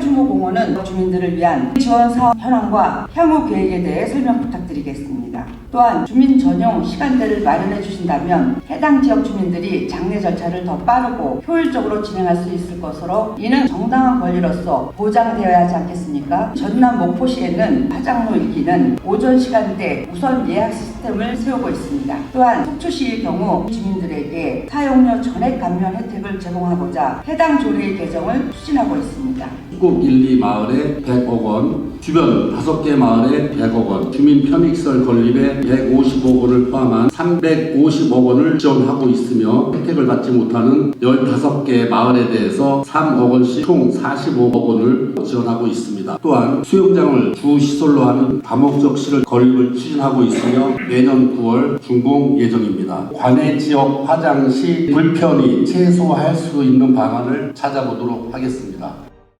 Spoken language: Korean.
백산추모공원은 주민들을 위한 지원 사업 현황과 향후 계획에 대해 설명 부탁드리겠습니다. 또한 주민 전용 시간대를 마련해 주신다면 해당 지역 주민들이 장례 절차를 더 빠르고 효율적으로 진행할 수 있을 것으로 이는 정당한 권리로서 보장되어야 하지 않겠습니까? 전남 목포시에는 화장로 일기는 오전 시간대 우선 예약 시스템을 세우고 있습니다. 또한 속초시의 경우 주민들에게 사용료 전액 감면 혜택을 제공하고자 해당 조례의 개정을 추진하고 있습니다. 북곡 1, 2 마을에 100억 원, 주변 5개 마을에 100억 원, 주민 편익시설 건립에 150억 원을 포함한 350억 원을 지원하고 있으며 혜택을 받지 못하는 15개 마을에 대해서 3억 원씩 총 45억 원을 지원하고 있습니다. 또한 수영장을 주 시설로 하는 다목적 시설 건립을 추진하고 있으며 내년 9월 준공 예정입니다. 관내 지역 화장 시 불편이 최소화할 수 있는 방안을 찾아보도록 하겠습니다.